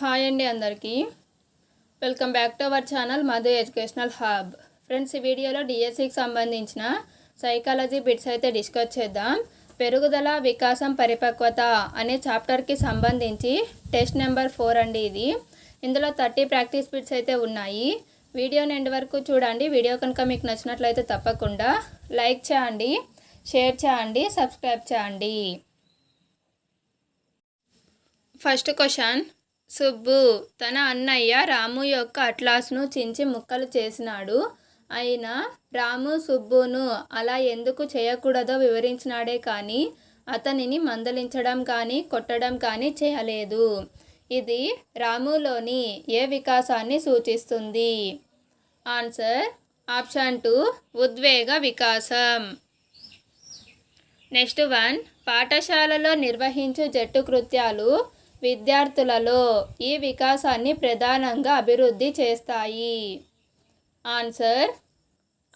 Hi అండి అందరికీ. Welcome back to our channel Madhu educational hub. Friends ఈ వీడియోలో డిఎస్సికి సంబంధించిన సైకాలజీ బిట్స్ అయితే డిస్కస్ చేద్దాం. పెరుగుదల వికాసం పరిపక్వత అనే చాప్టర్కి సంబంధించి టెస్ట్ నెంబర్ ఫోర్ అండి ఇది. ఇందులో థర్టీ ప్రాక్టీస్ బిట్స్ అయితే ఉన్నాయి. వీడియోని ఎండ్ వరకు చూడండి. వీడియో కనుక మీకు నచ్చినట్లయితే తప్పకుండా లైక్ చేయండి షేర్ చేయండి సబ్స్క్రైబ్ చేయండి. First question. సుబ్బు తన అన్నయ్య రాము యొక్క అట్లాస్ను చించి ముక్కలు చేసినాడు. అయినా రాము సుబ్బును అలా ఎందుకు చేయకూడదో వివరించినాడే కానీ అతనిని మందలించడం కానీ కొట్టడం కానీ చేయలేదు. ఇది రాములోని ఏ వికాసాన్ని సూచిస్తుంది? ఆన్సర్ ఆప్షన్ టూ ఉద్వేగ వికాసం. నెక్స్ట్ వన్ పాఠశాలలో నిర్వహించు జట్టు కృత్యాలు. విద్యార్థులలో ఈ వికాసాన్ని ప్రధానంగా అభివృద్ధి చేస్తాయి. ఆన్సర్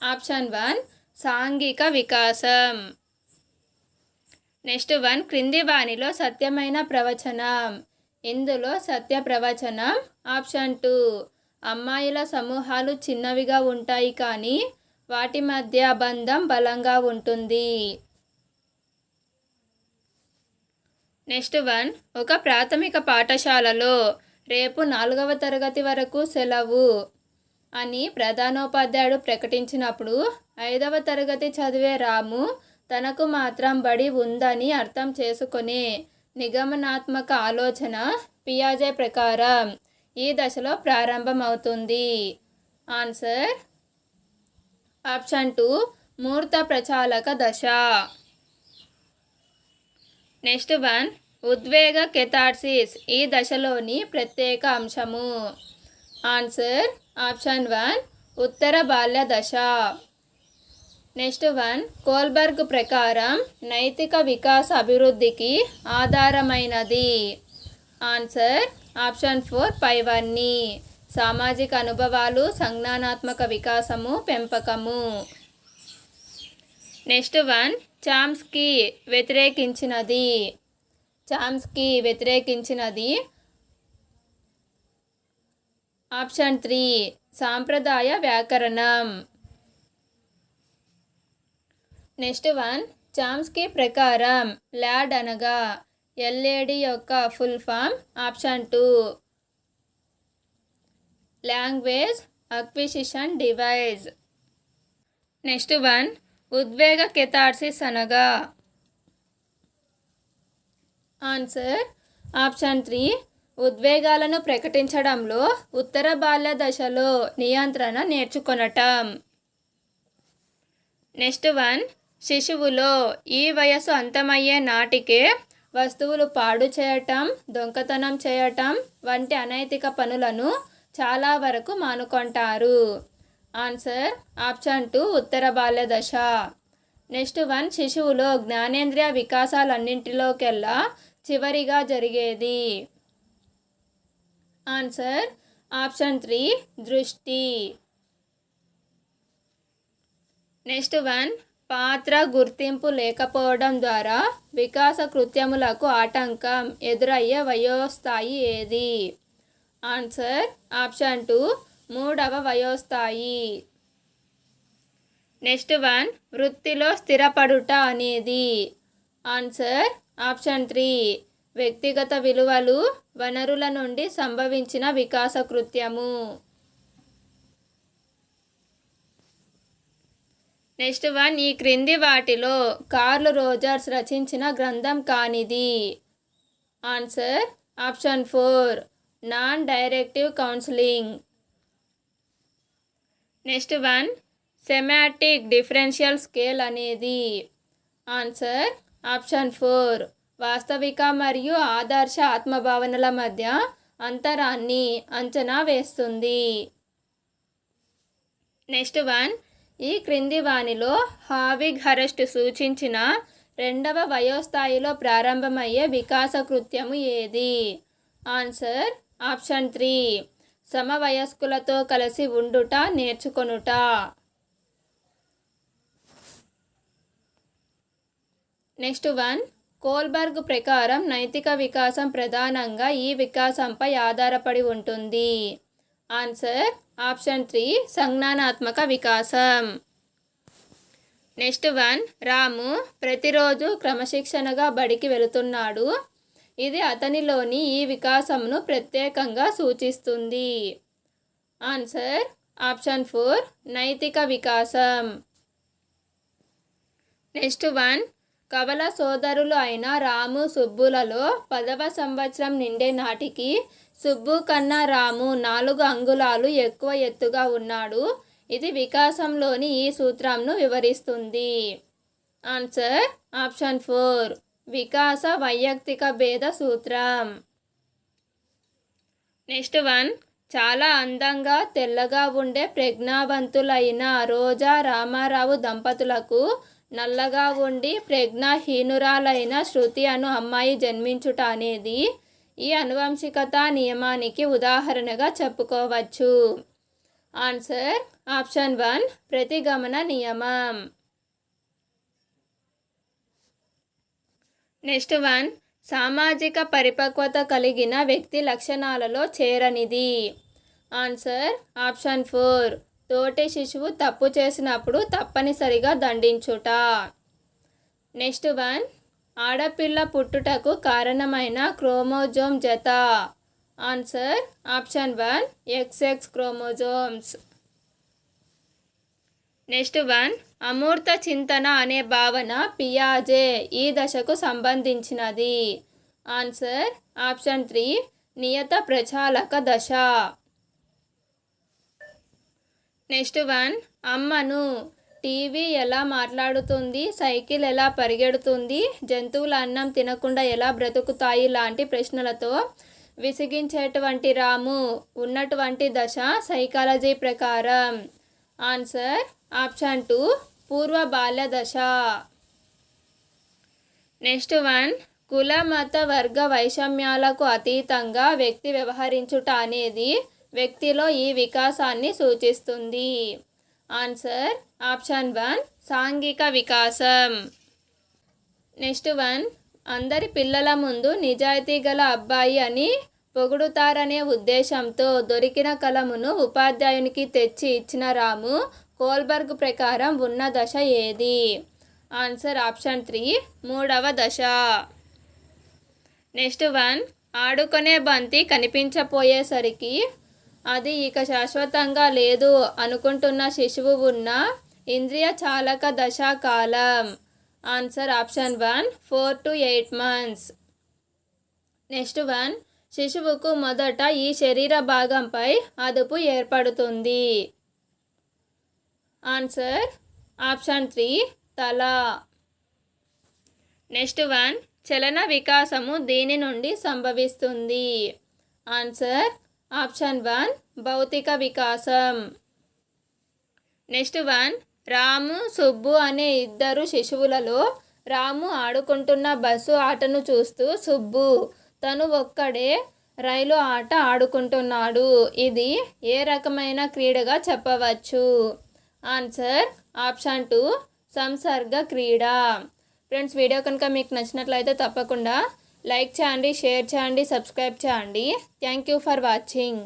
ఆప్షన్ వన్ సాంఘిక వికాసం. నెక్స్ట్ వన్ క్రింది వాణిలో సత్యమైన ప్రవచనం. ఇందులో సత్య ప్రవచనం ఆప్షన్ టూ అమ్మాయిల సమూహాలు చిన్నవిగా ఉంటాయి కానీ వాటి మధ్య బంధం బలంగా ఉంటుంది. నెక్స్ట్ వన్ ఒక ప్రాథమిక పాఠశాలలో రేపు నాలుగవ తరగతి వరకు సెలవు అని ప్రధానోపాధ్యాయుడు ప్రకటించినప్పుడు ఐదవ తరగతి చదివే రాము తనకు మాత్రం బడి ఉందని అర్థం చేసుకునే నిగమనాత్మక ఆలోచన పియాజే ప్రకారం ఈ దశలో ప్రారంభమవుతుంది. ఆన్సర్ ఆప్షన్ టూ మూర్త ప్రచాలక దశ. నెక్స్ట్ వన్ ఉద్వేగ కెథార్సిస్ ఈ దశలోని ప్రత్యేక అంశము. ఆన్సర్ ఆప్షన్ వన్ ఉత్తర బాల్య దశ. నెక్స్ట్ వన్ కోల్బర్గ్ ప్రకారం నైతిక వికాస అభివృద్ధికి ఆధారమైనది. ఆన్సర్ ఆప్షన్ ఫోర్ పైవన్నీ. సామాజిక అనుభవాలు సంజ్ఞానాత్మక వికాసము పెంపకము. నెక్స్ట్ వన్ చామ్స్కి వ్యతిరేకించినది. చామ్స్కి వ్యతిరేకించినది. ఆప్షన్ త్రీ సాంప్రదాయ వ్యాకరణం. నెక్స్ట్ వన్ చామ్స్కి ప్రకారం ల్యాడ్ అనగా ఎల్ఏడి యొక్క full form. Option two language acquisition device. Next one ఉద్వేగ కెథార్సిస్ అనగా? ఆన్సర్ ఆప్షన్ త్రీ ఉద్వేగాలను ప్రకటించడంలో ఉత్తర బాల్య దశలో నియంత్రణ నేర్చుకొనటం. నెక్స్ట్ వన్ శిశువులో ఈ వయసు అంతమయ్యే నాటికే వస్తువులు పాడు చేయటం దొంగతనం చేయటం వంటి అనైతిక పనులను చాలా వరకు మానుకుంటారు. ఆన్సర్ ఆప్షన్ టూ ఉత్తర బాల్య దశ. నెక్స్ట్ వన్ శిశువులో జ్ఞానేంద్రియ వికాసాలన్నింటిలోకెల్లా చివరిగా జరిగేది. ఆన్సర్ ఆప్షన్ త్రీ దృష్టి. నెక్స్ట్ వన్ పాత్ర గుర్తింపు లేకపోవడం ద్వారా వికాస కృత్యములకు ఆటంకం ఎదురయ్యే వయోస్థాయి ఏది? ఆన్సర్ ఆప్షన్ టూ మూడవ వయోస్థాయి. నెక్స్ట్ వన్ వృత్తిలో స్థిరపడుట అనేది. Answer option three. వ్యక్తిగత విలువలు వనరుల నుండి సంభవించిన వికాస కృత్యము. నెక్స్ట్ వన్ ఈ క్రింది వాటిలో కార్ల్ రోజర్స్ రచించిన గ్రంథం కానిది. Answer option four non directive counselling. Next one semantic differential scale అనేది ఆన్సర్. ఆప్షన్ ఫోర్ వాస్తవిక మరియు ఆదర్శ ఆత్మభావనల మధ్య అంతరాన్ని అంచనా వేస్తుంది. నెక్స్ట్ వన్ ఈ క్రింది వానిలో హావిగ్ హరెస్ట్ సూచించిన రెండవ వయోస్థాయిలో ప్రారంభమయ్యే వికాస కృత్యము ఏది? ఆన్సర్ ఆప్షన్ త్రీ సమవయస్కులతో కలిసి ఉండుట నేర్చుకొనుట. నెక్స్ట్ వన్ కోల్బర్గ్ ప్రకారం నైతిక వికాసం ప్రధానంగా ఈ వికాసంపై ఆధారపడి ఉంటుంది. ఆన్సర్ ఆప్షన్ త్రీ సంజ్ఞానాత్మక వికాసం. నెక్స్ట్ వన్ రాము ప్రతిరోజు క్రమశిక్షణగా బడికి వెళుతున్నాడు. ఇది అతనిలోని ఈ వికాసంను ప్రత్యేకంగా సూచిస్తుంది. ఆన్సర్ ఆప్షన్ ఫోర్ నైతిక వికాసం. నెక్స్ట్ వన్ కవల సోదరులు అయిన రాము సుబ్బులలో పదవ సంవత్సరం నిండే నాటికి సుబ్బు కన్నా రాము నాలుగు అంగుళాలు ఎక్కువ ఎత్తుగా ఉన్నాడు. ఇది వికాసంలోని ఈ సూత్రంను వివరిస్తుంది. ఆన్సర్ ఆప్షన్ ఫోర్ వికాస వైయక్తిక భేద సూత్రం. Next one. చాలా అందంగా తెల్లగా ఉండే ప్రజ్ఞావంతులైన రోజా రామారావు దంపతులకు నల్లగా ఉండి ప్రజ్ఞాహీనురాలైన శృతి అను అమ్మాయి జన్మించుట అనేది ఈ అనువంశికత నియమానికి ఉదాహరణగా చెప్పుకోవచ్చు. ఆన్సర్ ఆప్షన్ వన్ ప్రతిగమన నియమం. Next one. సామాజిక పరిపక్వత కలిగిన వ్యక్తి లక్షణాలలో చేరనిది. Answer option four. తోటి శిశువు తప్పు చేసినప్పుడు తప్పనిసరిగా దండించుట. Next one. ఆడపిల్ల పుట్టుటకు కారణమైన క్రోమోజోమ్ జత. Answer option one. XX chromosomes. Next one అమూర్త చింతన అనే భావన పియాజే ఈ దశకు సంబంధించినది. ఆన్సర్ ఆప్షన్ త్రీ నియత ప్రచాలక దశ. నెక్స్ట్ వన్ అమ్మను టీవీ ఎలా మాట్లాడుతుంది సైకిల్ ఎలా పరిగెడుతుంది జంతువుల అన్నం తినకుండా ఎలా బ్రతుకుతాయి లాంటి ప్రశ్నలతో విసిగించేటువంటి రాము ఉన్నటువంటి దశ సైకాలజీ ప్రకారం. ఆన్సర్ ఆప్షన్ టూ పూర్వ బాల్య దశ. నెక్స్ట్ వన్ కుల మత వర్గ వైషమ్యాలకు అతీతంగా వ్యక్తి వ్యవహరించుట అనేది వ్యక్తిలో ఈ వికాసాన్ని సూచిస్తుంది. ఆన్సర్ ఆప్షన్ వన్ సాంఘిక వికాసం. నెక్స్ట్ వన్ అందరి పిల్లల ముందు నిజాయితీ గల అబ్బాయి అని పొగుడుతారనే ఉద్దేశంతో దొరికిన కలమును ఉపాధ్యాయునికి తెచ్చి ఇచ్చిన రాము కోల్బర్గ్ ప్రకారం ఉన్న దశ ఏది? ఆన్సర్ ఆప్షన్ త్రీ మూడవ దశ. నెక్స్ట్ వన్ ఆడుకునే బంతి కనిపించపోయేసరికి అది ఇక శాశ్వతంగా లేదు అనుకుంటున్న శిశువు ఉన్న ఇంద్రియ చాలక దశా కాలం answer option one four to eight months. Next one శిశువుకు మొదట ఈ శరీర భాగంపై అదుపు ఏర్పడుతుంది. ఆన్సర్ ఆప్షన్ త్రీ తల. నెక్స్ట్ వన్ చలన వికాసము దీని నుండి సంభవిస్తుంది? ఆన్సర్ ఆప్షన్ వన్ భౌతిక వికాసం. నెక్స్ట్ వన్ రాము సుబ్బు అనే ఇద్దరు శిశువులలో రాము ఆడుకుంటున్న బస్సు ఆటను చూస్తూ సుబ్బు తను ఒక్కడే రైలు ఆట ఆడుకుంటున్నాడు. ఇది ఏ రకమైన క్రీడగా చెప్పవచ్చు? ఆన్సర్ ఆప్షన్ టూ సంసర్గ క్రీడ. ఫ్రెండ్స్ వీడియో కనుక మీకు నచ్చినట్లయితే తప్పకుండా లైక్ చేయండి షేర్ చేయండి సబ్స్క్రైబ్ చేయండి. Thank you for watching.